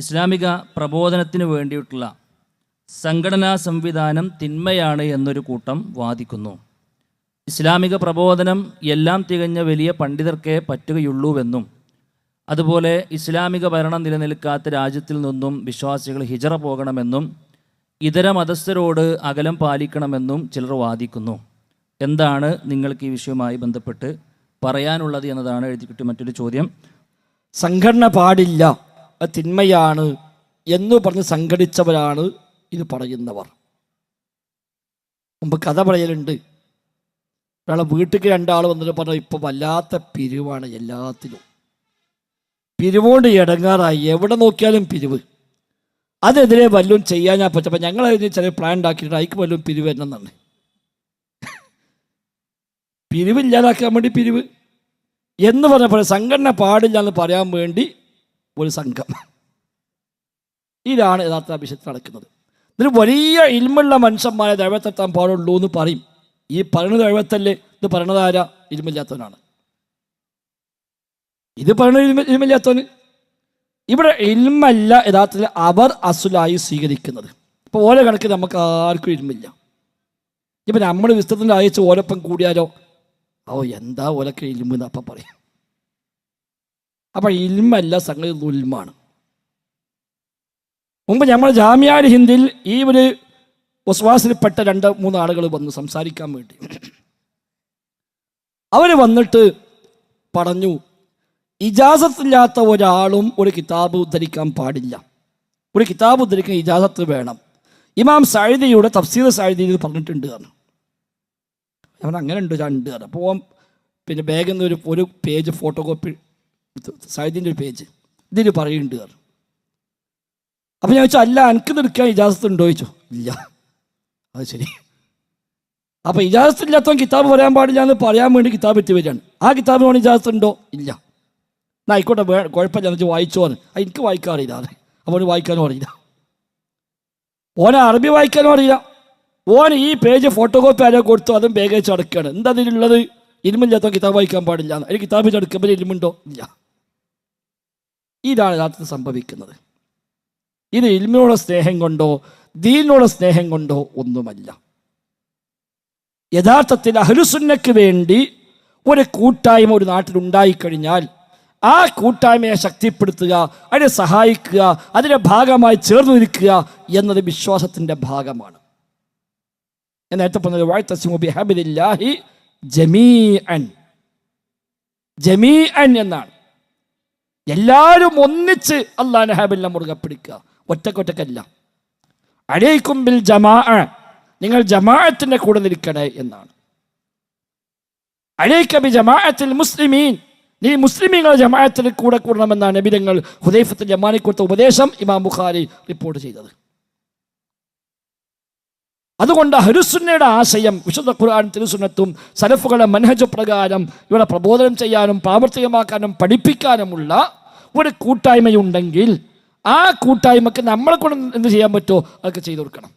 ഇസ്ലാമിക പ്രബോധനത്തിന് വേണ്ടിയിട്ടുള്ള സംഘടനാ സംവിധാനം തിന്മയാണ് എന്നൊരു കൂട്ടം വാദിക്കുന്നു. ഇസ്ലാമിക പ്രബോധനം എല്ലാം തികഞ്ഞ വലിയ പണ്ഡിതർക്കേ പറ്റുകയുള്ളൂവെന്നും അതുപോലെ ഇസ്ലാമിക ഭരണം നിലനിൽക്കാത്ത രാജ്യത്തിൽ നിന്നും വിശ്വാസികൾ ഹിജറ പോകണമെന്നും ഇതര മതസ്ഥരോട് അകലം പാലിക്കണമെന്നും ചിലർ വാദിക്കുന്നു. എന്താണ് നിങ്ങൾക്ക് ഈ വിഷയവുമായി ബന്ധപ്പെട്ട് പറയാനുള്ളത് എന്നതാണ് എഴുതിക്കിട്ടി മറ്റൊരു ചോദ്യം. സംഘടന പാടില്ല. അത് തിന്മയാണ് എന്ന് പറഞ്ഞ് സംഘടിച്ചവരാണ് ഇത് പറയുന്നവർ. മുമ്പ് കഥ പറയലുണ്ട്. ഒരാളെ വീട്ടിൽ രണ്ടാൾ വന്നിട്ട് പറഞ്ഞു ഇപ്പോൾ വല്ലാത്ത പിരിവാണ് എല്ലാത്തിലും. പിരിവുകൊണ്ട് ഇടങ്ങാറായി എവിടെ നോക്കിയാലും പിരിവ്. അതെതിരെ വല്ലതും ചെയ്യാൻ ഞാൻ പറ്റപ്പോൾ ഞങ്ങൾ അതിന് ചില പ്ലാൻ ഉണ്ടാക്കിയിട്ട് അതിക്ക് വല്ലതും പിരിവ് എന്നാണ് പിരിവില്ലാതാക്കാൻ വേണ്ടി പിരിവ്. എന്ന് പറഞ്ഞപ്പോൾ സംഘടന പാടില്ല എന്ന് പറയാൻ വേണ്ടി ഒരു സംഘം. ഇതാണ് യഥാർത്ഥ അഭിഷേകത്തിൽ നടക്കുന്നത്. ഇതിന് വലിയ ഇൽമുള്ള മനുഷ്യന്മാരെ ദൈവത്തെത്താൻ പാടുള്ളൂ എന്ന് പറയും. ഈ പറയുന്നത് ദൈവത്തല്ലേ? ഇത് പറയണത് ഇരുമില്ലാത്തവനാണ് ഇത് പറയുന്നത് ഇൽമ ഇൽമില്ലാത്തവന്. ഇവിടെ ഇൽമല്ല യഥാർത്ഥത്തിൽ അവർ അസുലായി സ്വീകരിക്കുന്നത്. ഇപ്പോൾ ഓരോ കണക്ക് നമുക്ക് ആർക്കും ഇൽമില്ല. ഇപ്പം നമ്മൾ വിസ്തൃതത്തിൽ അയച്ച് ഓരൊപ്പം കൂടിയാലോ? ഓ എന്താ ഓലൊക്കെ ഇരുമ്പ് എന്നപ്പം പറയും. അപ്പം ഇൽമല്ല സംഗതി ദുൽമാണ്. മുമ്പ് നമ്മൾ ജാമ്യാൽ ഹിന്ദിൽ ഈ ഒരു വസ്വാസിൽപ്പെട്ട രണ്ട് മൂന്ന് ആളുകൾ വന്ന് സംസാരിക്കാൻ വേണ്ടി. അവർ വന്നിട്ട് പറഞ്ഞു ഇജാസത്തില്ലാത്ത ഒരാളും ഒരു കിതാബ് ഉദ്ധരിക്കാൻ പാടില്ല. ഒരു കിതാബ് ഉദ്ധരിക്കാൻ ഇജാസത്ത് വേണം. ഇമാം സാഹിദിയുടെ തഫ്സീർ സാഹിദിയിൽ പറഞ്ഞിട്ടുണ്ട് കാരണം അവൻ അങ്ങനെ ഉണ്ട് രണ്ട് കാരണം അപ്പോൾ പിന്നെ ബാഗിൽ നിന്ന് ഒരു ഒരു പേജ് ഫോട്ടോ കോപ്പി സാഹിദിന്റെ ഒരു പേജ്. ഇതിൽ പറയുന്നുണ്ട് സാർ അപ്പം ഞാൻ ചോദിച്ചു അല്ല എനിക്ക് എടുക്കാൻ ഇജാസത്ത് ഉണ്ടോ? ചോദിച്ചു. ഇല്ല. അത് ശരി. അപ്പം ഇജാസത്ത് ഇല്ലാത്തവൻ കിതാബ് പറയാൻ പാടില്ല എന്ന് പറയാൻ വേണ്ടി കിതാബ് എത്തി വരികയാണ്. ആ കിതാബിന് വേണം ഇജാസത്ത് ഉണ്ടോ? ഇല്ല. എന്നാ ആയിക്കോട്ടെ കുഴപ്പമില്ല. എന്ന് വെച്ചാൽ വായിച്ചോ എന്ന് എനിക്ക് വായിക്കാൻ അറിയില്ല അത്. അവന് വായിക്കാനും അറിയില്ല. ഓനെ അറബി വായിക്കാനും അറിയില്ല. ഓൻ ഈ പേജ് ഫോട്ടോ കോപ്പി ആരോ കൊടുത്തു അതും ബാഗ് വെച്ച് അടക്കുകയാണ് എന്താ അതിലുള്ളത് ഇരുമില്ലാത്ത കിതാബ് വായിക്കാൻ പാടില്ല എന്ന്. അതിന് കിതാബ് വെച്ച് അടക്കുമ്പോൾ ഇരുമുണ്ടോ ഇല്ല. ഇതാണ് യഥാർത്ഥത്തിൽ സംഭവിക്കുന്നത്. ഇത് ഇൽമിനോട് സ്നേഹം കൊണ്ടോ ദീനോട് സ്നേഹം കൊണ്ടോ ഒന്നുമല്ല. യഥാർത്ഥത്തിൽ അഹ്ലുസുന്നയ്ക്ക് വേണ്ടി ഒരു കൂട്ടായ്മ ഒരു നാട്ടിൽ ഉണ്ടായിക്കഴിഞ്ഞാൽ ആ കൂട്ടായ്മയെ ശക്തിപ്പെടുത്തുക അതിനെ സഹായിക്കുക അതിന്റെ ഭാഗമായി ചേർന്ന് നിൽക്കുക എന്നത് വിശ്വാസത്തിന്റെ ഭാഗമാണ്. നേരത്തെ പറഞ്ഞത് വാഴ്ത്തസിമു ബിഹബിലില്ലാഹി ജമീഅൻ. ജമീഅൻ എന്നാണ്. എല്ലാവരും ഒന്നിച്ച് അള്ളാഹ് ഹാബില്ല മുറുകെ പിടിക്കുക. ഒറ്റക്കൊറ്റക്കല്ല. അഴയിക്കുമ്പിൽ ജമാ നിങ്ങൾ ജമാഅത്തിന്റെ കൂടെ നിൽക്കണേ എന്നാണ്. അഴയിക്കബി ജമാഅത്തിൽ മുസ്ലിമീൻ. നീ മുസ്ലിമീങ്ങൾ ജമാഅത്തിൽ കൂടെ കൂടണമെന്നാണ് നബിതങ്ങൾ ഹുദൈഫത്തിൽ ജമാനെ ഉപദേശം ഇമാം ബുഖാരി റിപ്പോർട്ട് ചെയ്തത്. അതുകൊണ്ട് ഹരുസുന്നയുടെ ആശയം വിശുദ്ധ ഖുർആൻ തിരുസുന്നത്തും സലഫുകളെ മനഹജ പ്രകാരം ഇവിടെ പ്രബോധനം ചെയ്യാനും പ്രാവർത്തികമാക്കാനും പഠിപ്പിക്കാനുമുള്ള ഒരു കൂട്ടായ്മയുണ്ടെങ്കിൽ ആ കൂട്ടായ്മക്ക് നമ്മളെ കൊണ്ട് എന്ത് ചെയ്യാൻ പറ്റുമോ അതൊക്കെ ചെയ്തു കൊടുക്കണം.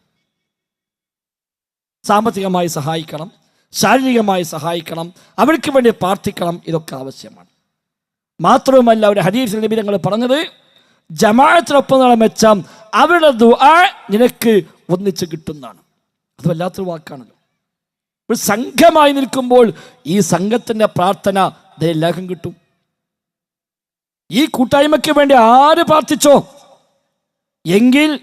സാമ്പത്തികമായി സഹായിക്കണം ശാരീരികമായി സഹായിക്കണം അവർക്ക് വേണ്ടി പ്രാർത്ഥിക്കണം ഇതൊക്കെ ആവശ്യമാണ്. മാത്രവുമല്ല ഒരു ഹദീസിൽ നിബിധങ്ങൾ പറഞ്ഞത് ജമാഅത്തിനൊപ്പം നടന്ന മെച്ചം അവരുടെ ദുആ നിനക്ക് ഒന്നിച്ച് കിട്ടുന്നതാണ്. അത് വല്ലാത്തൊരു വാക്കാണല്ലോ. ഒരു സംഘമായി നിൽക്കുമ്പോൾ ഈ സംഘത്തിന്റെ പ്രാർത്ഥന ഇതെല്ലാവർക്കും കിട്ടും. ഈ കൂട്ടായ്മയ്ക്ക് വേണ്ടി ആര് പ്രാർത്ഥിച്ചോ? എങ്കിൽ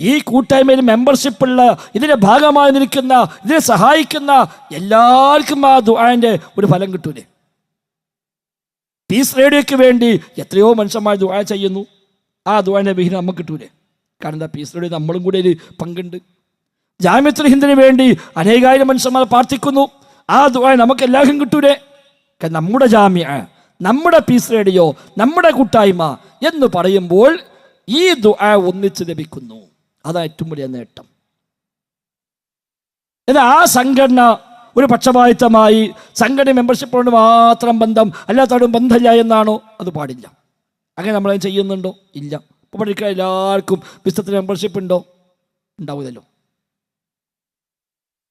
ഈ കൂട്ടായ്മയിൽ മെമ്പർഷിപ്പുള്ള ഇതിന്റെ ഭാഗമായി നിൽക്കുന്ന ഇതിനെ സഹായിക്കുന്ന എല്ലാവർക്കും ആ ദുആന്റെ ഒരു ഫലം കിട്ടൂലേ? പീസ് റേഡിയോയ്ക്ക് വേണ്ടി എത്രയോ മനുഷ്യന്മാർ ദുആ ചെയ്യുന്നു. ആ ദുആന്റെ വിഹിതം നമുക്ക് കിട്ടൂലേ? കാരണം എന്താ പീസ് റേഡിയോ നമ്മളും കൂടെ ഒരു പങ്കുണ്ട്. ജാമ്യത്തിൽ ഹിന്ദിന് വേണ്ടി അനേകായിരം മനുഷ്യന്മാർ പ്രാർത്ഥിക്കുന്നു. ആ ദുആ നമുക്ക് എല്ലാവർക്കും കിട്ടൂലേ? കാരണം നമ്മുടെ ജാമ്യ നമ്മുടെ പീസ് റേഡിയോ നമ്മുടെ കൂട്ടായ്മ എന്ന് പറയുമ്പോൾ ഈ ദുആ ഒന്നിച്ച് ലഭിക്കുന്നു. അതാണ് ഏറ്റവും വലിയ നേട്ടം. എന്നാൽ ആ സംഘടന ഒരു പക്ഷപാതിത്വമായി സംഘടന മെമ്പർഷിപ്പോട് മാത്രം ബന്ധം അല്ലാത്തവരും ബന്ധമില്ല എന്നാണോ? അത് പാടില്ല. അങ്ങനെ നമ്മളത് ചെയ്യുന്നുണ്ടോ? ഇല്ല. ഇപ്പോൾ പഠിക്കാൻ എല്ലാവർക്കും പുസ്തകത്തിന് മെമ്പർഷിപ്പ് ഉണ്ടോ? ഉണ്ടാവില്ലല്ലോ.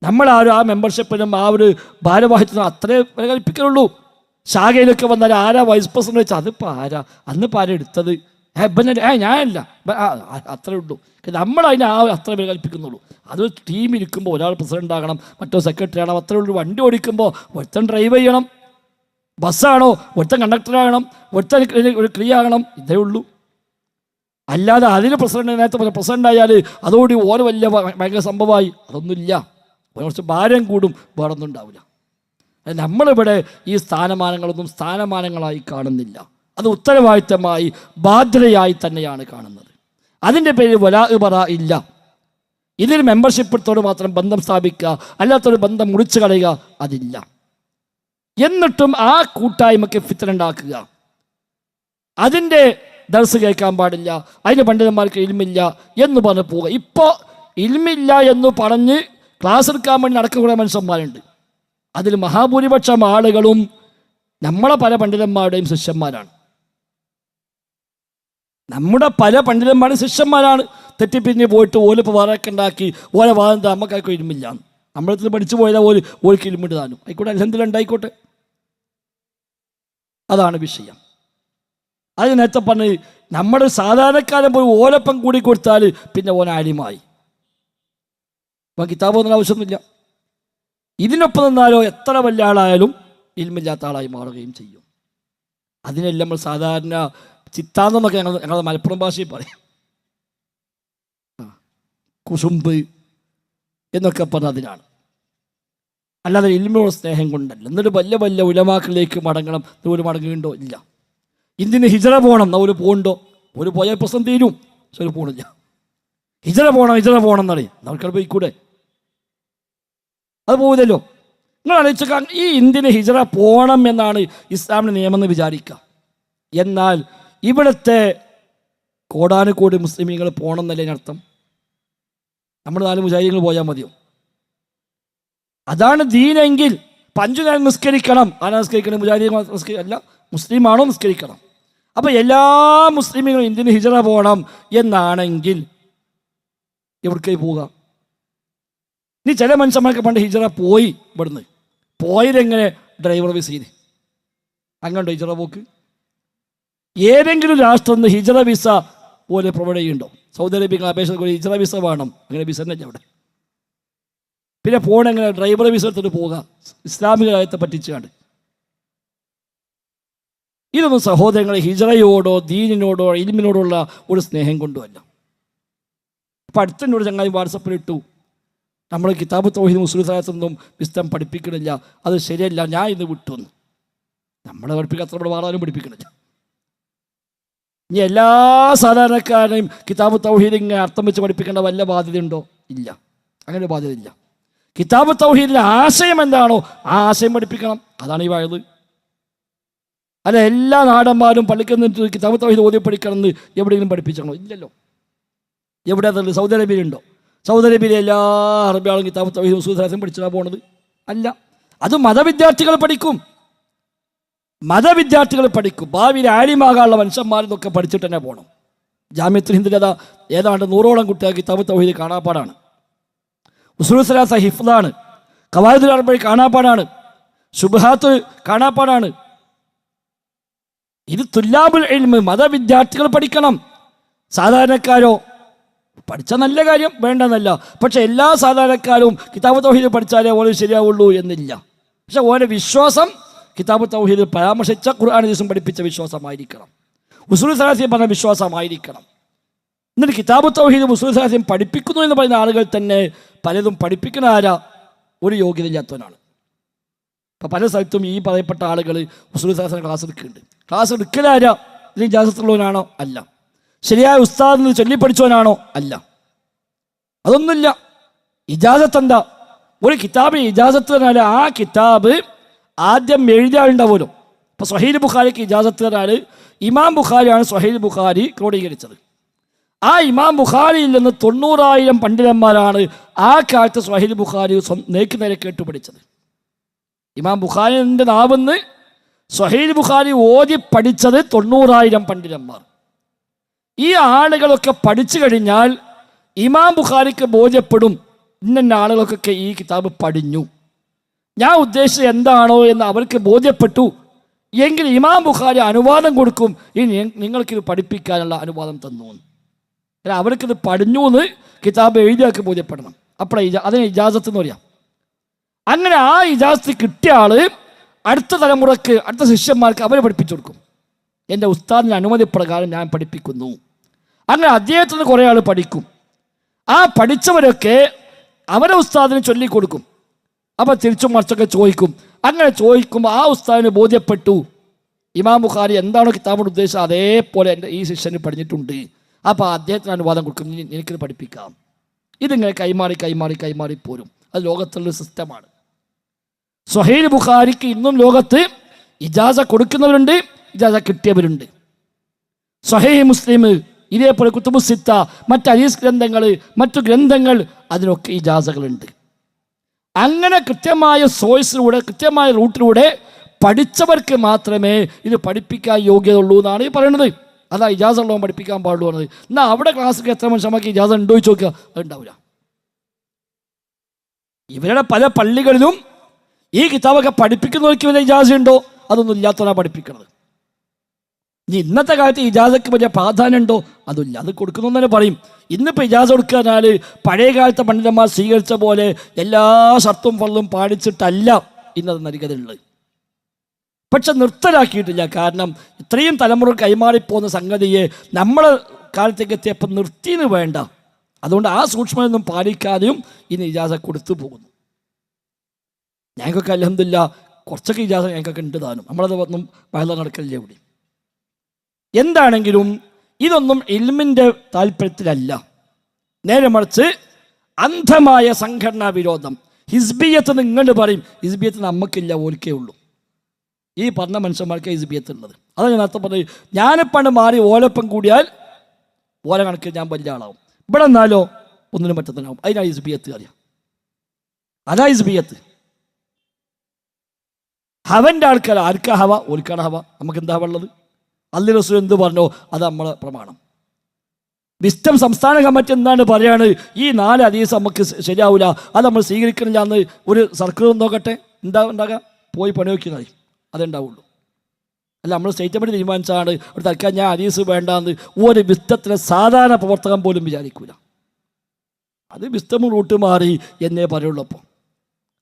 നമ്മളാരും ആ മെമ്പർഷിപ്പിനും ആ ഒരു ഭാരവാഹിത്വം അത്രേ പ്രകടിപ്പിക്കുന്നുള്ളൂ ശാഖയിലൊക്കെ വന്നാൽ ആരാ വൈസ് പ്രസിഡന്റ് വെച്ചാൽ അതിപ്പോൾ ആരാ? അന്ന് ഇപ്പം ആരാ എടുത്തത്? ഏ ഇവനെ ഏ ഞാനല്ല. അത്രേ ഉള്ളൂ. നമ്മൾ അതിനെ ആ അത്ര പ്രകടിപ്പിക്കുന്നുള്ളൂ. അത് ടീം ഇരിക്കുമ്പോൾ ഒരാൾ പ്രസിഡന്റ് ആകണം മറ്റോ സെക്രട്ടറി ആകണം അത്രേ ഉള്ളൂ. വണ്ടി ഓടിക്കുമ്പോൾ ഒരുത്തൻ ഡ്രൈവ് ചെയ്യണം ബസ്സാണോ ഒരുത്തൻ കണ്ടക്ടർ ആകണം ഒരുത്തൻ ഒരു ക്രിയ ആകണം ഇതേ ഉള്ളൂ. അല്ലാതെ അതിന് പ്രസിഡന്റ് നേരത്തെ പ്രസിഡന്റ് ആയാൽ അതോടി ഓരോ വലിയ ഭയങ്കര സംഭവമായി. അതൊന്നുമില്ല. കുറച്ച് ഭാരം കൂടും വേറൊന്നും ഉണ്ടാവില്ല അത് നമ്മളിവിടെ ഈ സ്ഥാനമാനങ്ങളൊന്നും സ്ഥാനമാനങ്ങളായി കാണുന്നില്ല. അത് ഉത്തരവാദിത്തമായി ബാധ്യതയായി തന്നെയാണ് കാണുന്നത്. അതിന്റെ പേര് വലാ പറ ഇല്ല. ഇതിൽ മെമ്പർഷിപ്പത്തോട് മാത്രം ബന്ധം സ്ഥാപിക്കുക അല്ലാത്തൊരു ബന്ധം മുറിച്ചു കളയുക അതില്ല. എന്നിട്ടും ആ കൂട്ടായ്മയ്ക്ക് ഫിത്തനുണ്ടാക്കുക. അതിന്റെ ദർസ് കേൾക്കാൻ പാടില്ല അതിന് പണ്ഡിതന്മാർക്ക് ഇൽമില്ല എന്ന് പറഞ്ഞ് പോവുക. ഇപ്പോൾ ഇൽമില്ല എന്ന് പറഞ്ഞ് ക്ലാസ് എടുക്കാൻ വേണ്ടി നടക്കുന്ന കുറേ മനുഷ്യന്മാരുണ്ട്. അതിൽ മഹാഭൂരിപക്ഷം ആളുകളും നമ്മളെ പല പണ്ഡിതന്മാരുടെയും ശിഷ്യന്മാരാണ്. നമ്മുടെ പല പണ്ഡിതന്മാരുടെ ശിഷ്യന്മാരാണ് തെറ്റിപ്പിരിഞ്ഞ് പോയിട്ട് ഓലിപ്പോൾ വാറൊക്കെ ഉണ്ടാക്കി ഓലെ വാദം നമുക്കൊക്കെ ഇരുമില്ല നമ്മളത്തിൽ പഠിച്ചു പോയാൽ ഓൽ ഓലിക്ക് ഇരുമിട്ട് താനും. ആയിക്കോട്ടെ അല്ലെന്തെങ്കിലും ഉണ്ടായിക്കോട്ടെ അതാണ് വിഷയം. അത് നേരത്തെ പറഞ്ഞ് നമ്മുടെ സാധാരണക്കാരൻ പോയി ഓലപ്പം കൂടി കൊടുത്താൽ പിന്നെ ഓൻ അപ്പം കിതാബ് ഒന്നും ആവശ്യമൊന്നുമില്ല. ഇതിനൊപ്പം നിന്നാലോ എത്ര വലിയ ആളായാലും ഇൽമില്ലാത്ത ആളായി മാറുകയും ചെയ്യും. അതിനെല്ലാം നമ്മൾ സാധാരണ ചിത്താന്തമൊക്കെ ഞങ്ങൾ ഞങ്ങളുടെ മലപ്പുറം ഭാഷയിൽ പറയും. കുസുമ്പ് എന്നൊക്കെ പറഞ്ഞ അതിനാണ്. അല്ലാതെ ഇൽമയുള്ള സ്നേഹം കൊണ്ടല്ല. എന്നിട്ട് വല്ല വല്ല ഉലമാക്കളിലേക്ക് മടങ്ങണം ഒരു മടങ്ങുകയുണ്ടോ ഇല്ല. ഇന്ത്യന് ഹിജറ പോകണം ഒരു പോകണ്ടോ ഒരു പോയ പ്രശ്നം തീരും പക്ഷെ ഒരു പോണില്ല ഹിജറ പോകണം ഹിജറ പോകണം എന്നറിയാം നമുക്കത് പോയിക്കൂടെ? അത് പോകില്ലല്ലോ നിങ്ങൾ ആലോചിച്ച ഈ ഇന്ത്യന് ഹിജറ പോകണം എന്നാണ് ഇസ്ലാമിന്റെ നിയമം എന്ന് വിചാരിക്കുക. എന്നാൽ ഇവിടുത്തെ കോടാനുകോടി മുസ്ലിമീങ്ങൾ പോകണം എന്നല്ലേ അർത്ഥം? നമ്മൾ നാല് മുജാഹിദീങ്ങൾ പോയാൽ മതിയോ? അതാണ് ദീനെങ്കിൽ പഞ്ചു നേരം നിസ്കരിക്കണം. ആരാ നിസ്കരിക്കണം? മുജാഹിദീ അല്ല മുസ്ലിമാണോ നിസ്കരിക്കണം. അപ്പോൾ എല്ലാ മുസ്ലിമീങ്ങളും ഇന്ത്യന് ഹിജറ പോകണം എന്നാണെങ്കിൽ എവിടേക്കായി പോവുക? ഇനി ചില മനുഷ്യന്മാർക്ക് പണ്ട് ഹിജറ പോയി ഇവിടുന്ന്. പോയതെങ്ങനെ ഡ്രൈവർ വിസയിൽ അങ്ങോട്ട് ഹിജറ പോക്ക്. ഏതെങ്കിലും രാഷ്ട്രം നിന്ന് ഹിജറ വിസ പോലെ പ്രൊവൈഡ് ചെയ്യുന്നുണ്ടോ? സൗദി അറേബ്യക്ക് അപേക്ഷ ഹിജറ വിസ വേണം. അങ്ങനെ വിസ തന്നെ അവിടെ. പിന്നെ പോണെങ്ങനെ ഡ്രൈവർ വിസ എടുത്തിട്ട് പോവുക ഇസ്ലാമിക രാജ്യത്തെ പറ്റിച്ചാണ് ഇതൊന്നും സഹോദരങ്ങളെ ഹിജറയോടോ ദീനിനോടോ ഇൽമിനോടുള്ള ഒരു സ്നേഹം കൊണ്ടുമല്ല. അപ്പം അടുത്തന്നോട് ചങ്ങാതി വാട്സപ്പിൽ ഇട്ടു. നമ്മൾ കിതാബ് തോഹിദ് മുസ്ലിം സാഹസൊന്നും വിസ്തം പഠിപ്പിക്കണില്ല. അത് ശരിയല്ല ഞാൻ ഇന്ന് വിട്ടു എന്ന്. നമ്മളെ പഠിപ്പിക്കാത്ത നമ്മുടെ വാറാനും പഠിപ്പിക്കണില്ല. ഇനി എല്ലാ സാധാരണക്കാരെയും കിതാബ് തൗഹീദ് ഇങ്ങനെ അർത്ഥം വെച്ച് പഠിപ്പിക്കേണ്ട വല്ല ബാധ്യതയുണ്ടോ? ഇല്ല. അങ്ങനെ ബാധ്യതയില്ല കിതാബ് തൗഹീദിന്റെ ആശയം എന്താണോ ആ ആശയം പഠിപ്പിക്കണം. അതാണ് ഈ വായത്. അല്ല എല്ലാ നാടന്മാരും പള്ളിക്ക് നിന്നിട്ട് കിതാബ് തൗഹീദ് ഓതി പഠിക്കണം എന്ന് എവിടെയെങ്കിലും പഠിപ്പിച്ചണോ ഇല്ലല്ലോ. എവിടെ അതല്ല? സൗദി അറേബ്യയിലുണ്ടോ? സൗദി അറേബ്യയിലെ എല്ലാ അറബിയാളും കിതാബ് തവഹീദ് പഠിച്ചാണ് പോണത്. അല്ല അത് മതവിദ്യാർത്ഥികൾ പഠിക്കും. മതവിദ്യാർത്ഥികൾ പഠിക്കും. ഭാവിയിൽ ആര്യമാകാനുള്ള മനുഷ്യന്മാരെന്നൊക്കെ പഠിച്ചിട്ട് തന്നെ പോകണം ജാമ്യത്തിൽ ഹിന്ദിലത ഏതാണ്ട് നൂറോളം കുട്ടികൾ കിതാബ് തൗഹീദ് കാണാപ്പാടാണ്. ഉസൂൽ സലാസ ഹിഫ്ലാണ് കവായദുൽ അറബി കാണാപ്പാടാണ്. ശുഭഹാത്ത് കാണാപ്പാടാണ്. ഇത് തുല്ലാബുൽ ഇൽമ് മതവിദ്യാർത്ഥികൾ പഠിക്കണം. സാധാരണക്കാരോ പഠിച്ച നല്ല കാര്യം വേണ്ടെന്നല്ല. പക്ഷെ എല്ലാ സാധാരണക്കാരും കിതാബ് തൗഹീദ് പഠിച്ചാലേ ഓരോ ശരിയാവുള്ളൂ എന്നില്ല. പക്ഷെ ഓരോ വിശ്വാസം കിതാബ് തൗഹീദ് പരാമർശിച്ച ഖുർആൻ ദിവസം പഠിപ്പിച്ച വിശ്വാസമായിരിക്കണം. ഉസൂൽ സലാസിയെ പറഞ്ഞ വിശ്വാസമായിരിക്കണം. എന്നിട്ട് കിതാബ് തൗഹീദ് മുസ്ലിം സലാസിയം പഠിപ്പിക്കുന്നു എന്ന് പറയുന്ന ആളുകൾ തന്നെ പലതും പഠിപ്പിക്കുന്ന ആരാ? ഒരു യോഗ്യതയില്ലാത്തവനാണ്. അപ്പം പല സ്ഥലത്തും ഈ പറയപ്പെട്ട ആളുകൾ മുസ്ലിം സലാസിന് ക്ലാസ് എടുക്കുന്നുണ്ട്. ക്ലാസ് എടുക്കലാരാ ഇതിന് ജാസത്തുള്ളവനാണോ അല്ല. ശരിയായ ഉസ്താദ് എന്ന് ചൊല്ലിപ്പഠിച്ചവനാണോ? അല്ല. അതൊന്നുമില്ല. ഇജാസത്ത് എന്താ ഒരു കിതാബ് ഇജാസത്ത് പറഞ്ഞാൽ ആ കിതാബ് ആദ്യം എഴുതാറുണ്ടാവുമല്ലോ അപ്പോൾ സഹീൽ ബുഖാരിക്ക് ഇജാസത്ത് പറഞ്ഞാൽ ഇമാം ബുഖാരിയാണ് സഹീൽ ബുഖാരി ക്രോഡീകരിച്ചത്. ആ ഇമാം ബുഖാരിയിൽ നിന്ന് തൊണ്ണൂറായിരം പണ്ഡിതന്മാരാണ് ആ കാലത്ത് സഹീൽ ബുഖാരി നേക്ക് നേരെ കേട്ടു പഠിച്ചത് ഇമാം ബുഖാരിന്റെ നാവെന്ന് സഹീൽ ബുഖാരി ഓതി പഠിച്ചത് തൊണ്ണൂറായിരം പണ്ഡിതന്മാർ. ഈ ആളുകളൊക്കെ പഠിച്ചു കഴിഞ്ഞാൽ ഇമാം ബുഖാരിക്ക് ബോധ്യപ്പെടും ഇന്ന ആളുകൾക്കൊക്കെ ഈ കിതാബ് പഠിഞ്ഞു. ഞാൻ ഉദ്ദേശിച്ചത് എന്താണോ എന്ന് അവർക്ക് ബോധ്യപ്പെട്ടു. എങ്കിൽ ഇമാം ബുഖാരി അനുവാദം കൊടുക്കും ഇനി നിങ്ങൾക്കിത് പഠിപ്പിക്കാനുള്ള അനുവാദം തന്നു. അല്ല അവർക്കിത് പഠിഞ്ഞു എന്ന് കിതാബ് എഴുതിയാക്കി ബോധ്യപ്പെടണം. അപ്പോഴേ അതിന് ഇജാസത്ത് എന്ന് പറയാം. അങ്ങനെ ആ ഇജാസത്ത് കിട്ടിയ ആൾ അടുത്ത തലമുറയ്ക്ക് അടുത്ത ശിഷ്യന്മാർക്ക് അവരെ പഠിപ്പിച്ചു കൊടുക്കും. എന്റെ ഉസ്താദിന്റെ അനുമതി പ്രകാരം ഞാൻ പഠിപ്പിക്കുന്നു. അങ്ങനെ അദ്ദേഹത്തിൽ നിന്ന് കുറേ ആൾ പഠിക്കും. ആ പഠിച്ചവരൊക്കെ അവരെ ഉസ്താദിന് ചൊല്ലിക്കൊടുക്കും. അപ്പോൾ തിരിച്ചും മറിച്ചൊക്കെ ചോദിക്കും. അങ്ങനെ ചോദിക്കുമ്പോൾ ആ ഉസ്താദിന് ബോധ്യപ്പെട്ടു. ഇമാം ബുഖാരി എന്താണോ കിതാബിന് ഉദ്ദേശിച്ചത് അതേപോലെ എന്റെ ഈ ശിഷ്യന് പഠിച്ചിട്ടുണ്ട്. അപ്പോൾ അദ്ദേഹത്തിന് അനുവാദം കൊടുക്കും. "ഇനി എനിക്കിത് പഠിപ്പിക്കാം. ഇതിങ്ങനെ കൈമാറി കൈമാറി കൈമാറി പോരും. അത് ലോകത്തുള്ള സിസ്റ്റമാണ് സൊഹൈൽ ബുഖാരിക്ക് ഇന്നും ലോകത്ത് ഇജാസ കൊടുക്കുന്നവരുണ്ട്. ഇജാസ കിട്ടിയവരുണ്ട്. സ്വഹീഹ് മുസ്ലിം ഇതേപോലെ കുത്തുബുസിത്ത മറ്റ് അരീസ് ഗ്രന്ഥങ്ങൾ മറ്റു ഗ്രന്ഥങ്ങൾ അതിനൊക്കെ ഇജാസകളുണ്ട് അങ്ങനെ കൃത്യമായ സോഴ്സിലൂടെ കൃത്യമായ റൂട്ടിലൂടെ പഠിച്ചവർക്ക് മാത്രമേ ഇത് പഠിപ്പിക്കാൻ യോഗ്യതയുള്ളൂ എന്നാണ് ഈ പറയുന്നത്. അതാ ഇജാസ ഉള്ളവൻ പഠിപ്പിക്കാൻ പാടുള്ളൂ എന്നത് എന്നാൽ അവിടെ ക്ലാസ്സിൽ എത്ര മനുഷ്യന്മാർക്ക് ഇജാസ ഉണ്ടോ എന്ന് ചോദിക്കുക? അതുണ്ടാവില്ല. ഇവരുടെ പല പള്ളികളിലും ഈ കിതാബൊക്കെ പഠിപ്പിക്കുന്നവർക്ക് വലിയ ഇജാസ ഉണ്ടോ അതൊന്നും ഇല്ലാത്തവരാണ് പഠിപ്പിക്കുന്നത് ഇനി ഇന്നത്തെ കാലത്ത് ഇജാസക്ക് വലിയ പ്രാധാന്യം ഉണ്ടോ അതില്ല അത് കൊടുക്കുന്നു തന്നെ പറയും. ഇന്നിപ്പോൾ ഇജാസ കൊടുക്കാനാൽ പഴയ കാലത്തെ പണ്ഡിതന്മാർ സ്വീകരിച്ച പോലെ എല്ലാ ഷർത്തും പള്ളും പാടിച്ചിട്ടല്ല ഇന്നത് നൽകുന്നുള്ളത് പക്ഷെ നിർത്തലാക്കിയിട്ടില്ല. കാരണം ഇത്രയും തലമുറ കൈമാറിപ്പോകുന്ന സംഗതിയെ നമ്മളെ കാലത്തേക്ക് എത്തിയപ്പോൾ നിർത്തിയെന്ന് വേണ്ട. അതുകൊണ്ട് ആ സൂക്ഷ്മതൊന്നും പാലിക്കാതെയും ഇന്ന് ഇജാസ കൊടുത്തു പോകുന്നു. ഞങ്ങൾക്കൊക്കെ അലഹമില്ല കുറച്ചൊക്കെ ഇജാസ ഞങ്ങൾക്കൊക്കെ ഉണ്ട് താനും. നമ്മളത് ഒന്നും വയല നടക്കലില്ല ഇവിടെ. എന്താണെങ്കിലും ഇതൊന്നും ഇൽമിന്റെ താല്പര്യത്തിലല്ല. നേരെ മറിച്ച് അന്ധമായ സംഘടനാ വിരോധം. ഹിസ്ബിയത്ത് നിങ്ങൾ പറയും ഹിസ്ബിയത്ത് നമുക്കില്ല ഓൽക്കേ ഉള്ളൂ. ഈ പറഞ്ഞ മനുഷ്യന്മാർക്ക് ഹിസ്ബിയത്ത് ഉള്ളത്. അതാണ് ഞാൻ അർത്ഥം പറഞ്ഞത്. ഞാനിപ്പണ്ട് മാറി ഓലപ്പം കൂടിയാൽ ഓല കണക്കിൽ ഞാൻ വലിയ ആളാവും. ഇവിടെ എന്നാലോ ഒന്നിനും പറ്റത്തിനാവും അതിനാ ഹിസ്ബിയത്ത് അറിയാം. അതാ ഹിസ്ബിയത്ത്. ഹവന്റെ ആൾക്കാർ ആർക്കാ ഹവ? ഓൽക്കാണ് ഹവ. നമുക്ക് എന്താ ഉള്ളത്? അല്ലി റസൂൽ എന്ത് പറഞ്ഞോ അത് നമ്മളെ പ്രമാണം. വിസ്റ്റം സംസ്ഥാന കമ്മിറ്റി എന്താണ് പറയാണ്? ഈ നാല് അതീസ് നമുക്ക് ശരിയാവില്ല അത് നമ്മൾ സ്വീകരിക്കണില്ല എന്ന് ഒരു സർക്കിൾ നോക്കട്ടെ. എന്താ ഉണ്ടാകുക പോയി പണി നോക്കി മതി. അതുണ്ടാവുള്ളൂ അല്ല നമ്മൾ സ്റ്റേറ്റ് കമ്മിറ്റി തീരുമാനിച്ചാണ് ഒരു തൽക്കാലം ഞാൻ അതീസ് വേണ്ടാന്ന് ഒരു വിസ്തത്തിലെ സാധാരണ പ്രവർത്തകൻ പോലും വിചാരിക്കൂല. അത് വിസ്തം റൂട്ട് മാറി എന്നേ പറയുള്ളപ്പോൾ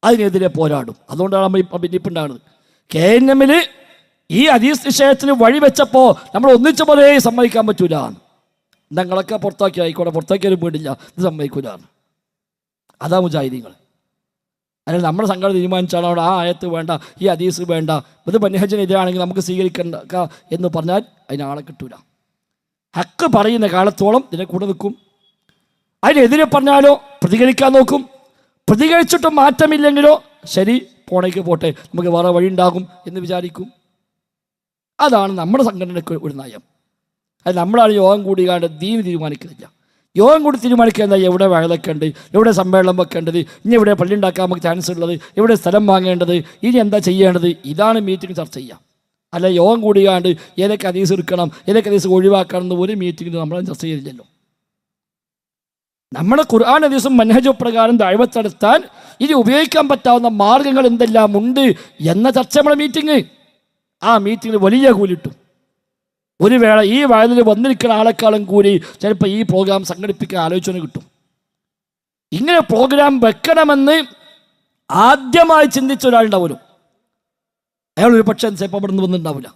അതിനെതിരെ പോരാടും. അതുകൊണ്ടാണ് നമ്മൾ ഇപ്പം ഭിന്നിപ്പുണ്ടാകുന്നത് കെ എൻ എമ്മിൽ ഈ അതീസ് വിഷയത്തിന് വഴിവെച്ചപ്പോൾ നമ്മൾ ഒന്നിച്ച പോലെ സമ്മതിക്കാൻ പറ്റൂല ഞങ്ങളൊക്കെ പുറത്താക്കി ആയിക്കോട്ടെ പുറത്താക്കിയാലും വീടില്ല ഇത് സമ്മതിക്കൂല അതാ മുജാഹിദീങ്ങൾ. അല്ലെങ്കിൽ നമ്മുടെ സംഘടന തീരുമാനിച്ചാണ് അവിടെ ആ ആയത്ത് വേണ്ട ഈ അതീസ് വേണ്ട. ഇത് ബന്യഹജനെതിരാണെങ്കിൽ നമുക്ക് സ്വീകരിക്കണ്ട എന്ന് പറഞ്ഞാൽ അതിനാളെ കിട്ടൂല. ഹക്ക് പറയുന്ന കാലത്തോളം ഇതിനെ കൂടെ നിൽക്കും. അതിനെതിരെ പറഞ്ഞാലോ പ്രതികരിക്കാൻ നോക്കും. പ്രതികരിച്ചിട്ടും മാറ്റമില്ലെങ്കിലോ ശരി പോണേക്ക് പോട്ടെ. നമുക്ക് വേറെ വഴി ഉണ്ടാകും എന്ന് വിചാരിക്കും. അതാണ് നമ്മുടെ സംഘടനയ്ക്ക് ഒരു നയം. അത് നമ്മളാണ് യോഗം കൂടിയാണ്ട് ദീപ് തീരുമാനിക്കുന്നില്ല. യോഗം കൂടി തീരുമാനിക്കുക എവിടെ വയലൊക്കെയുണ്ട് എവിടെ സമ്മേളനം വെക്കേണ്ടത് ഇനി എവിടെ പള്ളി ഉണ്ടാക്കാൻ നമുക്ക് ചാൻസ് ഉള്ളത്? എവിടെ സ്ഥലം വാങ്ങേണ്ടത്? ഇനി എന്താ ചെയ്യേണ്ടത്? ഇതാണ് മീറ്റിംഗ് ചർച്ച ചെയ്യുക. അല്ല യോഗം കൂടിയാണ്ട് ഏതൊക്കെ അതീസ് എടുക്കണം? ഏതൊക്കെ അതീസ് ഒഴിവാക്കണം എന്ന് ഒരു മീറ്റിംഗിൽ നമ്മൾ ചർച്ച ചെയ്തില്ലല്ലോ. നമ്മുടെ ഖുർആൻ ദിവസം മനഹജ പ്രകാരം ദൈവത്തെടുത്താൽ ഇനി ഉപയോഗിക്കാൻ പറ്റാവുന്ന മാർഗങ്ങൾ എന്തെല്ലാം ഉണ്ട് എന്ന ചർച്ച നമ്മുടെ മീറ്റിംഗ് ആ മീറ്റിങ്ങിൽ വലിയ കൂലിട്ടു. ഒരു വേള ഈ വയലിൽ വന്നിരിക്കുന്ന ആളെക്കാളും കൂലി ചിലപ്പോൾ ഈ പ്രോഗ്രാം സംഘടിപ്പിക്കാൻ ആലോചന കിട്ടും. ഇങ്ങനെ പ്രോഗ്രാം വെക്കണമെന്ന് ആദ്യമായി ചിന്തിച്ച ഒരാളുണ്ടാവുമല്ലോ അയാൾ ഒരു പക്ഷേ ചിലപ്പോൾ അവിടെ നിന്ന് വന്നിട്ടുണ്ടാവില്ല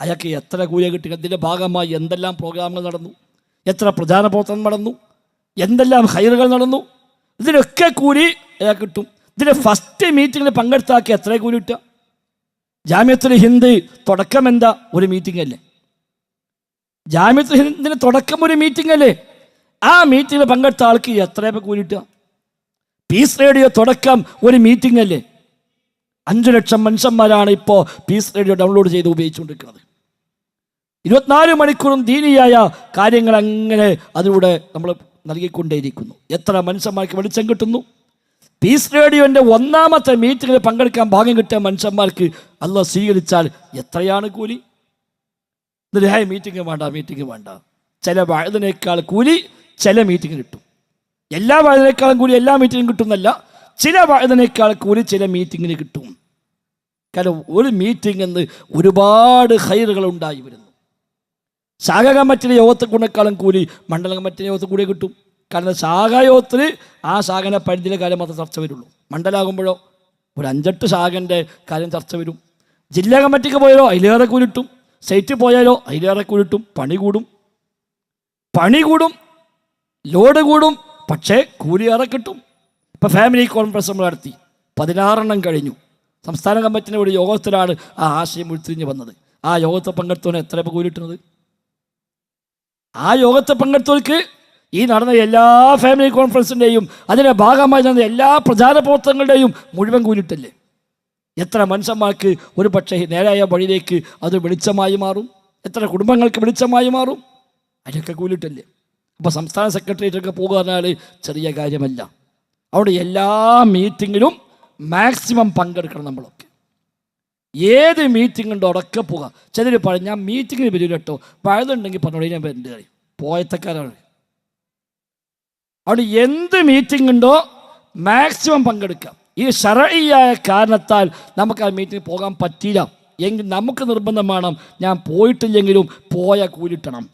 അയാൾക്ക് എത്ര കൂലിയ കിട്ടി അതിന്റെ ഭാഗമായി എന്തെല്ലാം പ്രോഗ്രാമുകൾ നടന്നു എത്ര പ്രചാരണ പ്രവർത്തനം നടന്നു എന്തെല്ലാം ഹൈറുകൾ നടന്നു ഇതിനൊക്കെ കൂലി അയാൾക്ക് കിട്ടും. ഇതിന്റെ ഫസ്റ്റ് മീറ്റിങ്ങിൽ പങ്കെടുത്താക്കി എത്ര കൂലി കിട്ടുക? ജാമ്യത്തുൽ ഹിന്ദ് തുടക്കം എന്താ ഒരു മീറ്റിംഗ് അല്ലേ? ജാമ്യത്തുൽ ഹിന്ദിന് തുടക്കം ഒരു മീറ്റിംഗ് അല്ലേ? ആ മീറ്റിങ്ങിൽ പങ്കെടുത്ത ആൾക്ക് എത്ര ഇപ്പം കൂലി പീസ് റേഡിയോ തുടക്കം ഒരു മീറ്റിംഗ് അല്ലേ? അഞ്ചു ലക്ഷം മനുഷ്യന്മാരാണ് ഇപ്പോൾ പീസ് റേഡിയോ ഡൗൺലോഡ് ചെയ്ത് ഉപയോഗിച്ചുകൊണ്ടിരിക്കുന്നത്. ഇരുപത്തിനാല് മണിക്കൂറും ദീനിയായ കാര്യങ്ങൾ അങ്ങനെ അതിലൂടെ നമ്മൾ നൽകിക്കൊണ്ടേയിരിക്കുന്നു. എത്ര മനുഷ്യന്മാർക്ക് വെളിച്ചം കിട്ടുന്നു? പീസ് റേഡിയോന്റെ ഒന്നാമത്തെ മീറ്റിങ്ങിൽ പങ്കെടുക്കാൻ ഭാഗ്യം കിട്ടിയ മനുഷ്യന്മാർക്ക് അല്ല സ്വീകരിച്ചാൽ എത്രയാണ് കൂലി? എന്നിട്ട് മീറ്റിംഗ് വേണ്ട മീറ്റിംഗ് വേണ്ട. ചില വഴുതിനേക്കാൾ കൂലി ചില മീറ്റിംഗ് കിട്ടും. എല്ലാ വഴുതിനേക്കാളും കൂലി എല്ലാ മീറ്റിംഗും കിട്ടുന്നല്ല ചില വഴുതിനേക്കാൾ കൂലി ചില മീറ്റിങ്ങിന് കിട്ടും. കാരണം ഒരു മീറ്റിംഗ് എന്ന് ഒരുപാട് ഹൈറുകൾ ഉണ്ടായി വരുന്നു. ശാഖ കമ്മിറ്റിയുടെ യോഗത്തെ കൂടെക്കാളും കൂലി മണ്ഡല കമ്മിറ്റിയുടെ യോഗത്തെ കൂടി കിട്ടും. കാരണം ശാഖായോഗത്തിൽ ആ ശാഖനെ പരിധിയിലെ കാര്യം മാത്രം ചർച്ച വരുള്ളൂ. മണ്ഡലാകുമ്പോഴോ ഒരു അഞ്ചെട്ട് ശാഖന്റെ കാര്യം ചർച്ച വരും. ജില്ലാ കമ്മിറ്റിക്ക് പോയാലോ അതിലേറെ കൂലിട്ടും സ്റ്റേറ്റിൽ പോയാലോ അതിലേറെ കൂലിട്ടും പണി കൂടും. പണി കൂടും. ലോഡ് കൂടും. പക്ഷേ കൂലി ഏറെ കിട്ടും. ഇപ്പോൾ ഫാമിലി കോൺഫറൻസ് നമ്മൾ നടത്തി. പതിനാറെണ്ണം കഴിഞ്ഞു. സംസ്ഥാന കമ്മിറ്റിന്റെ ഒരു യോഗത്തിലാണ് ആ ആശയം ഉരുത്തിരിഞ്ഞ് വന്നത്. ആ യോഗത്തെ പങ്കെടുത്തവന് എത്ര ഇപ്പോൾ കൂലി ആ യോഗത്തെ പങ്കെടുത്തവർക്ക് ഈ നടന്ന എല്ലാ ഫാമിലി കോൺഫറൻസിന്റെയും അതിന്റെ ഭാഗമായി നടന്ന എല്ലാ പ്രചാര പ്രവർത്തനങ്ങളുടെയും മുഴുവൻ കൂലിട്ടല്ലേ എത്ര മനുഷ്യന്മാർക്ക് ഒരു പക്ഷേ നേരായ വഴിയിലേക്ക് അത് വെളിച്ചമായി മാറും? എത്ര കുടുംബങ്ങൾക്ക് വെളിച്ചമായി മാറും? അതിനൊക്കെ കൂലിട്ടല്ലേ അപ്പോൾ സംസ്ഥാന സെക്രട്ടേറിയറ്റൊക്കെ പോകുക പറഞ്ഞാൽ ചെറിയ കാര്യമല്ല. അവിടെ എല്ലാ മീറ്റിങ്ങിലും മാക്സിമം പങ്കെടുക്കണം നമ്മളൊക്കെ. ഏത് മീറ്റിംഗ് ഉണ്ടോ അവിടെയൊക്കെ പോകുക ചിലർ പറഞ്ഞാൽ മീറ്റിങ്ങിന് വരില്ല കേട്ടോ പഴതുണ്ടെങ്കിൽ പറഞ്ഞോളൂ ഞാൻ പറയും. പോയത്തക്കാരാണ്. അവിടെ എന്ത് മീറ്റിംഗ് ഉണ്ടോ മാക്സിമം പങ്കെടുക്കാം. ഈ ഷറയായ കാരണത്താൽ നമുക്ക് ആ മീറ്റിംഗ് പോകാൻ പറ്റില്ല എങ്കിൽ നമുക്ക് നിർബന്ധമാണ് ഞാൻ പോയിട്ടില്ലെങ്കിലും പോയ കൂലിട്ടണം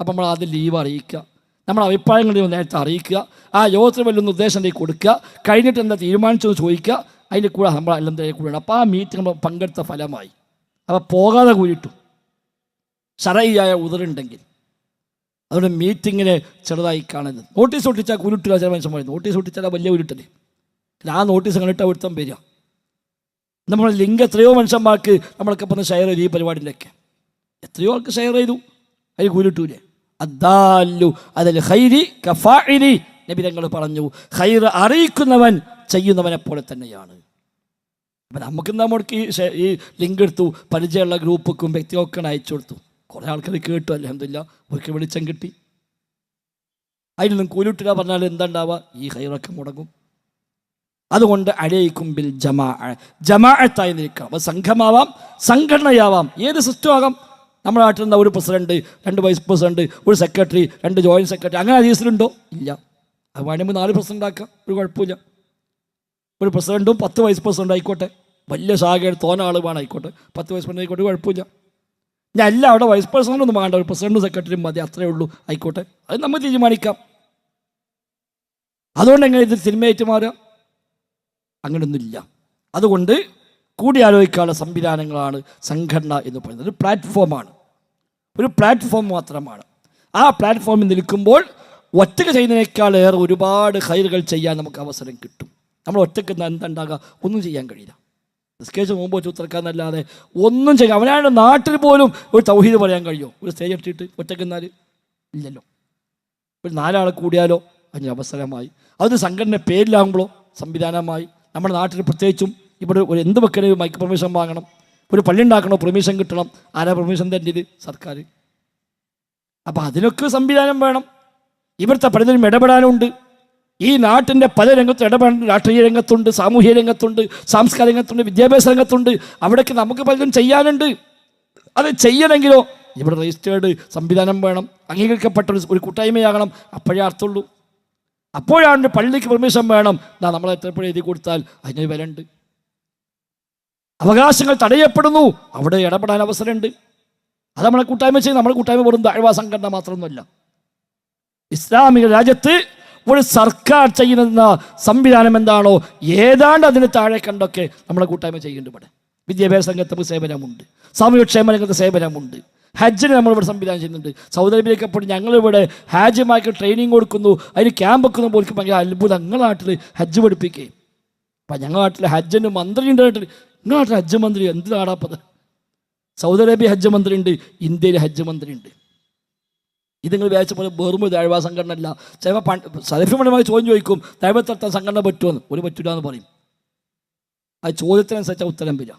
അപ്പം നമ്മൾ ആദ്യം ലീവ് അറിയിക്കുക. നമ്മുടെ അഭിപ്രായങ്ങൾ നേരത്തെ അറിയിക്കുക. ആ യോഗത്തിൽ വലിയ നിർദ്ദേശം ഉണ്ടെങ്കിൽ കൊടുക്കുക. കഴിഞ്ഞിട്ട് എന്താ തീരുമാനിച്ചെന്ന് ചോദിക്കുക. അതിന്റെ കൂടെ നമ്മൾ എല്ലാം കൂടെയാണ്. അപ്പോൾ ആ മീറ്റിംഗ് നമ്മൾ പങ്കെടുത്ത ഫലമായി. അപ്പോൾ പോകാതെ കൂലിട്ടു ഷറയായ ഉതറുണ്ടെങ്കിൽ അതുകൊണ്ട് മീറ്റിങ്ങിനെ ചെറുതായി കാണരുത്. നോട്ടീസ് ഒട്ടിച്ചാൽ ഉരുട്ടുക ചില മനുഷ്യൻ പറയുന്നത് നോട്ടീസ് ഒട്ടിച്ചാൽ വലിയ ഉരുട്ടല്ലേ ആ നോട്ടീസ് കണ്ടിട്ട് ഒരുത്തം വരിക. നമ്മൾ ലിങ്ക് എത്രയോ മനുഷ്യന്മാർക്ക് നമ്മളൊക്കെ ഇപ്പം ഷെയർ ചെയ്തു ഈ പരിപാടിയിലൊക്കെ. എത്രയോ ആൾക്ക് ഷെയർ ചെയ്തു. അതിൽ കുരുട്ടൂലേ. അദ്ദാലു അതിൽ ഹൈരി കഫാഇരി നബി തങ്ങൾ പറഞ്ഞു ഹൈർ അറിയിക്കുന്നവൻ ചെയ്യുന്നവനെ പോലെ തന്നെയാണ്. അപ്പം നമുക്ക് ഈ ഈ ലിങ്ക് എടുത്തു? പരിചയമുള്ള ഗ്രൂപ്പുക്കും വ്യക്തികൾക്കും അയച്ചു കൊടുത്തു. കുറേ ആൾക്കാർ കേട്ടു അലഹമില്ല ഒരിക്കൽ വെളിച്ചം കിട്ടി. അതിനൊന്നും കൂലിട്ടുക പറഞ്ഞാൽ എന്താ ഉണ്ടാവുക ഈ ഹൈറൊക്കെ മുടങ്ങും. അതുകൊണ്ട് അഴയിക്കുമ്പിൽ ജമാ ജമാഅത്തായി നിൽക്കാം അപ്പോൾ സംഘമാവാം സംഘടനയാവാം. ഏത് സിസ്റ്റം ആകാം നമ്മുടെ നാട്ടിൽ നിന്ന് ഒരു പ്രസിഡന്റ് രണ്ട് വൈസ് പ്രസിഡന്റ് ഒരു സെക്രട്ടറി രണ്ട് ജോയിന്റ് സെക്രട്ടറി അങ്ങനെ അതീസിലുണ്ടോ ഇല്ല. അത് വേണമെങ്കിൽ നാല് പ്രസിഡന്റ് ആക്കാം. ഒരു കുഴപ്പമില്ല. ഒരു പ്രസിഡന്റും പത്ത് വൈസ് പ്രസിഡന്റ് ആയിക്കോട്ടെ വലിയ ശാഖയുടെ തോന ആൾ വേണം ആയിക്കോട്ടെ. പത്ത് പ്രസിഡന്റ് ആയിക്കോട്ടെ കുഴപ്പമില്ല. ഞാൻ അല്ല അവിടെ വൈസ് പ്രസിഡന്റ് ഒന്നും വേണ്ട ഒരു പ്രസിഡന്റും സെക്രട്ടറിയും മതി അത്രേ ഉള്ളൂ. ആയിക്കോട്ടെ. അത് നമ്മൾ തീരുമാനിക്കാം. അതുകൊണ്ട് എങ്ങനെ ഇത് സിനിമയായിട്ട് മാറുക? അങ്ങനെയൊന്നുമില്ല. അതുകൊണ്ട് കൂടിയാലോചിക്കാനുള്ള സംവിധാനങ്ങളാണ് സംഘടന എന്ന് പറയുന്നത്. ഒരു പ്ലാറ്റ്ഫോമാണ് ഒരു പ്ലാറ്റ്ഫോം മാത്രമാണ്. ആ പ്ലാറ്റ്ഫോമിൽ നിൽക്കുമ്പോൾ ഒറ്റയ്ക്ക് ചെയ്യുന്നതിനേക്കാൾ ഏറെ ഒരുപാട് ഹൈറുകൾ ചെയ്യാൻ നമുക്ക് അവസരം കിട്ടും. നമ്മൾ ഒറ്റയ്ക്ക് എന്തുണ്ടാകുക ഒന്നും ചെയ്യാൻ കഴിയില്ല. നിസ്കേച്ച് മുമ്പ് വെച്ച് ഉത്തരക്കാന്നല്ലാതെ ഒന്നും ചെയ്യാം അവനാണ് നാട്ടിൽ പോലും ഒരു തൗഹീദ് പറയാൻ കഴിയുമോ ഒരു സ്റ്റേജ് ഇട്ടിട്ട് ഒറ്റയ്ക്ക് എന്നാൽ ഇല്ലല്ലോ. ഒരു നാലാൾ കൂടിയാലോ അതിന് അവസരമായി. അത് സംഘടന പേരിലാകുമ്പോഴോ സംവിധാനമായി. നമ്മുടെ നാട്ടിൽ പ്രത്യേകിച്ചും ഇവിടെ ഒരു എന്ത് വെക്കണേ മൈക്ക് പെർമിഷൻ വാങ്ങണം. ഒരു പള്ളി ഉണ്ടാക്കണോ പെർമിഷൻ കിട്ടണം. ആരാ പെർമിഷൻ തരേണ്ടത്? സർക്കാർ അപ്പോൾ അതിനൊക്കെ സംവിധാനം വേണം. ഇവിടുത്തെ പലതിനും ഇടപെടാനുണ്ട്. ഈ നാട്ടിന്റെ പല രംഗത്തും ഇടപെടേണ്ട രാഷ്ട്രീയ രംഗത്തുണ്ട് സാമൂഹ്യ രംഗത്തുണ്ട് സാംസ്കാരിക രംഗത്തുണ്ട് വിദ്യാഭ്യാസ രംഗത്തുണ്ട്. അവിടേക്ക് നമുക്ക് പലതും ചെയ്യാനുണ്ട്. അത് ചെയ്യണമെങ്കിലോ ഇവിടെ രജിസ്റ്റേർഡ് സംവിധാനം വേണം അംഗീകരിക്കപ്പെട്ട ഒരു കൂട്ടായ്മയാകണം. അപ്പോഴേ അർത്ഥമുള്ളൂ അപ്പോഴാണ് പള്ളിക്ക് പെർമിഷൻ വേണം. ദാ നമ്മൾ എത്രപ്പോഴും എഴുതി കൊടുത്താൽ അതിന് വിലണ്ട് അവകാശങ്ങൾ തടയപ്പെടുന്നു. അവിടെ ഇടപെടാൻ അവസരമുണ്ട്. അത് നമ്മളെ കൂട്ടായ്മ ചെയ്യും. നമ്മളെ കൂട്ടായ്മ വെറും താഴ്വാ സംഘടന മാത്രമൊന്നുമല്ല. ഇസ്ലാമിക രാജ്യത്ത് ഒരു സർക്കാർ ചെയ്യുന്ന സംവിധാനം എന്താണോ ഏതാണ്ട് അതിന് താഴെ കണ്ടൊക്കെ നമ്മളെ കൂട്ടായ്മ ചെയ്യുന്നുണ്ട് ഇവിടെ. വിദ്യാഭ്യാസ രംഗത്ത് സേവനമുണ്ട്. സാമൂഹ്യക്ഷേമ രംഗത്ത് സേവനമുണ്ട്. ഹജ്ജിന് നമ്മളിവിടെ സംവിധാനം ചെയ്യുന്നുണ്ട്. സൗദി അറേബ്യയിലൊക്കെ ഇപ്പോൾ ഞങ്ങളിവിടെ ഹാജിമാർക്ക് ട്രെയിനിങ് കൊടുക്കുന്നു. അതിന് ക്യാമ്പ് വെക്കുന്ന പോലും ഭയങ്കര അത്ഭുതം. ഞങ്ങളുടെ നാട്ടിൽ ഹജ്ജ് പഠിപ്പിക്കുകയും അപ്പം ഞങ്ങളുടെ നാട്ടിൽ ഹജ്ജിന് മന്ത്രി ഉണ്ട് നാട്ടിൽ നിങ്ങളുടെ നാട്ടിൽ ഹജ്ജ് മന്ത്രി എന്ത് നാടാപ്പത്? സൗദി അറേബ്യ ഹജ്ജ് മന്ത്രി ഉണ്ട് ഇന്ത്യയിൽ ഹജ്ജ് മന്ത്രി ഉണ്ട് ഇത് നിങ്ങൾ വിചാരിച്ച പോലെ ഒരു ദൈവ സംഘടന അല്ല ചിലപ്പോൾ സലഫിമണമായി ചോദ്യം ചോദിക്കും ദൈവത്തർത്ഥം സംഘടന പറ്റുമെന്ന്? ഒരു പറ്റില്ല എന്ന് പറയും. ആ ചോദ്യത്തിനനുസരിച്ച ഉത്തരം വരിക.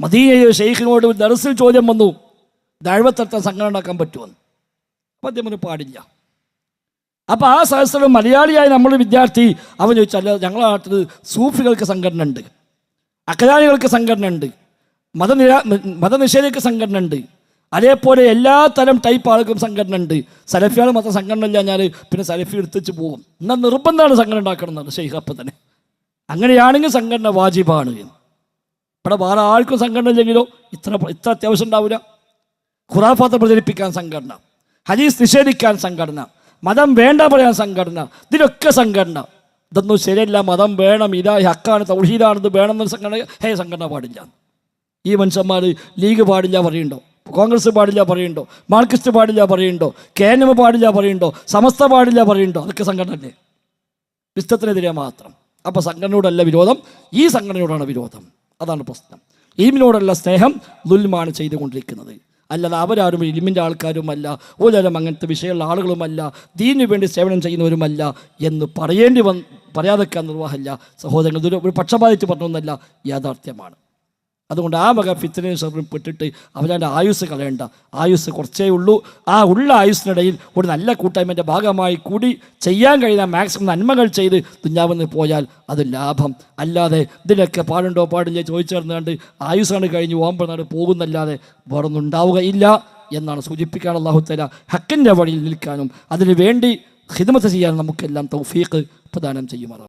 മദീനയെ ഷെയ്ഖിനോട് ഒരു ദർസിൽ ചോദ്യം വന്നു ദൈവത്തർത്ഥം സംഘടന ഉണ്ടാക്കാൻ പറ്റുമെന്ന്? അപ്പം അദ്ദേഹം ഒരു പാടില്ല. അപ്പോൾ ആ സഹസ്രം മലയാളിയായ നമ്മുടെ വിദ്യാർത്ഥി അവൻ ചോദിച്ചല്ല ഞങ്ങളുടെ നാട്ടിൽ സൂഫികൾക്ക് സംഘടന ഉണ്ട് അക്കരാനികൾക്ക് സംഘടന ഉണ്ട് മതനിരാ മതനിഷേധക്ക് സംഘടന ഉണ്ട് അതേപോലെ എല്ലാ തരം ടൈപ്പ് ആൾക്കും സംഘടന ഉണ്ട്. സലഫിയാണ് മാത്രം സംഘടന ഇല്ല ഞാൻ പിന്നെ സലഫി എടുത്തുവെച്ച് പോകും. എന്നാൽ നിർബന്ധമാണ് സംഘടന ഉണ്ടാക്കണം എന്നാണ് ഷെയ്ഖ് അപ്പം തന്നെ. അങ്ങനെയാണെങ്കിൽ സംഘടന വാജിബാണ്. ഇവിടെ വേറെ ആൾക്കും സംഘടന ഇല്ലെങ്കിലോ ഇത്ര ഇത്ര അത്യാവശ്യം ഉണ്ടാവില്ല. ഖുറാഫാത്ത് പ്രചരിപ്പിക്കാൻ സംഘടന. ഹദീസ് നിഷേധിക്കാൻ സംഘടന. മതം വേണ്ട പറയാൻ സംഘടന. ഇതിലൊക്കെ സംഘടന. ഇതൊന്നും ശരിയല്ല. മതം വേണം ഇതാ ഹക്കാണ് തൗഹീദാണ് ഇത് വേണമെന്ന് സംഘടന ഹേ സംഘടന പാടില്ല. ഈ മനുഷ്യന്മാർ ലീഗ് പാടില്ല പറയുന്നുണ്ടോ? കോൺഗ്രസ് പാടില്ല പറയുന്നുണ്ടോ മാർക്സിസ്റ്റ് പാടില്ല പറയുന്നുണ്ടോ കെ എൻ എം പാടില്ല പറയുന്നുണ്ടോ സമസ്ത പാടില്ല പറയുന്നുണ്ടോ അതൊക്കെ സംഘടന സംഘടനയല്ലേ വിസ്തത്തിനെതിരെ മാത്രം. അപ്പോൾ സംഘടനയോടല്ല വിരോധം. ഈ സംഘടനയോടാണ് വിരോധം. അതാണ് പ്രശ്നം. ഇലിമിനോടുള്ള സ്നേഹം ദുൽമാണ് ചെയ്തുകൊണ്ടിരിക്കുന്നത്. അല്ലാതെ അവരാരും ഇലിമിന്റെ ആൾക്കാരുമല്ല ഓരോരും അങ്ങനത്തെ വിഷയമുള്ള ആളുകളുമല്ല ദീനു വേണ്ടി സേവനം ചെയ്യുന്നവരുമല്ല എന്ന് പറയേണ്ടി വന്ന് പറയാതെക്കാൻ നിർവാഹമല്ല. സഹോദരങ്ങൾ ഒരു പക്ഷപാതിച്ച് പറഞ്ഞൊന്നല്ല യാഥാർത്ഥ്യമാണ്. അതുകൊണ്ട് ആ വക ഫിത്തനയും ഷെറിനും പെട്ടിട്ട് അവനെ ആയുസ് കളയണ്ട. ആയുസ് കുറച്ചേ ഉള്ളൂ. ആ ഉള്ള ആയുസ്സിനിടയിൽ ഒരു നല്ല കൂട്ടായ്മന്റെ ഭാഗമായി കൂടി ചെയ്യാൻ കഴിയുന്ന മാക്സിമം നന്മകൾ ചെയ്ത് തുഞ്ഞാവുന്ന പോയാൽ അത് ലാഭം. അല്ലാതെ ഇതിലൊക്കെ പാടുണ്ടോ പാടില്ല ചോദിച്ചേർന്നുകൊണ്ട് ആയുസ്സാണ് കഴിഞ്ഞ് ഓമ്പനാട് പോകുന്നല്ലാതെ വേറൊന്നും ഉണ്ടാവുകയില്ല എന്നാണ് സൂചിപ്പിക്കാൻ അള്ളാഹുത്തല ഹക്കിന്റെ വഴിയിൽ നിൽക്കാനും അതിനു വേണ്ടി ഹിദമത്ത് ചെയ്യാൻ നമുക്കെല്ലാം തൗഫീഖ് പ്രദാനം ചെയ്യുമാറാം